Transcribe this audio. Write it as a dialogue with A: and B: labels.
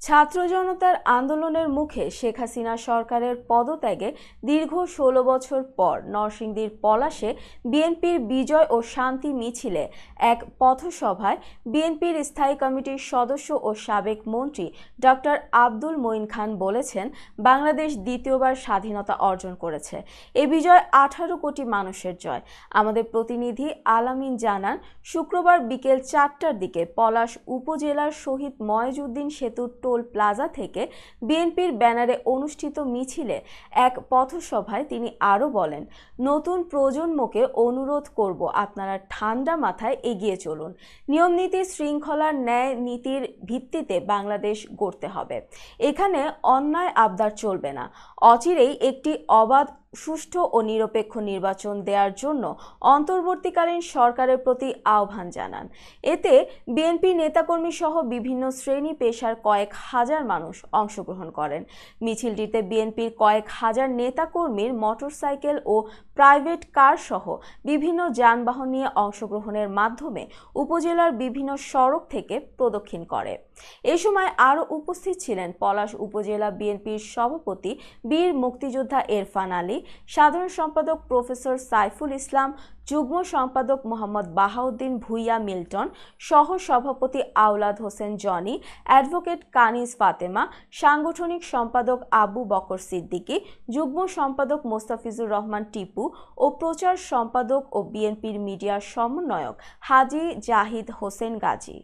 A: ছাত্র জনতার আন্দোলনের মুখে শেখ হাসিনা সরকারের পদত্যাগে দীর্ঘ ষোলো বছর পর নরসিংদীর পলাশে বিএনপির বিজয় ও শান্তি মিছিলে এক পথসভায় বিএনপির স্থায়ী কমিটির সদস্য ও সাবেক মন্ত্রী ডক্টর আব্দুল মঈন খান বলেছেন, বাংলাদেশ দ্বিতীয়বার স্বাধীনতা অর্জন করেছে। এ বিজয় আঠারো কোটি মানুষের জয়। আমাদের প্রতিনিধি আলামিন জানান, শুক্রবার বিকেল চারটার দিকে পলাশ উপজেলার শহীদ ময়জউদ্দিন সেতুর টোল প্লাজা থেকে বিএনপির ব্যানারে অনুষ্ঠিত মিছিলে এক পথসভায় তিনি আরও বলেন, নতুন প্রজন্মকে অনুরোধ করব আপনারা ঠান্ডা মাথায় এগিয়ে চলুন। নিয়মনীতি শৃঙ্খলার ন্যায় নীতির ভিত্তিতে বাংলাদেশ গড়তে হবে। এখানে অন্যায় আবদার চলবে না। অচিরেই একটি অবাধ সুষ্ঠু ও নিরপেক্ষ নির্বাচন দেওয়ার জন্য অন্তর্বর্তীকালীন সরকারের প্রতি আহ্বান জানান। এতে বিএনপি নেতাকর্মী সহ বিভিন্ন শ্রেণি পেশার কয়েক হাজার মানুষ অংশগ্রহণ করেন। মিছিলটিতে বিএনপির কয়েক হাজার নেতাকর্মীর মোটরসাইকেল ও প্রাইভেট কার সহ বিভিন্ন যানবাহন নিয়ে অংশগ্রহণের মাধ্যমে উপজেলার বিভিন্ন সড়ক থেকে প্রদক্ষিণ করে। এ সময় আরও উপস্থিত ছিলেন পলাশ উপজেলা বিএনপির সভাপতি বীর মুক্তিযোদ্ধা এরফান আলী সাধারণ সম্পাদক প্রফেসর সাইফুল ইসলাম, যুগ্ম সম্পাদক মোহাম্মদ বাহাউদ্দিন ভুইয়া মিল্টন সহ সভাপতি আওলাদ হোসেন জনি, অ্যাডভোকেট কানিজ ফাতেমা, সাংগঠনিক সম্পাদক আবু বকর সিদ্দিকী, যুগ্ম সম্পাদক মোস্তাফিজুর রহমান টিপু ও প্রচার সম্পাদক ও বিএনপির মিডিয়া সমন্বয়ক হাজি জাহিদ হোসেন গাজী।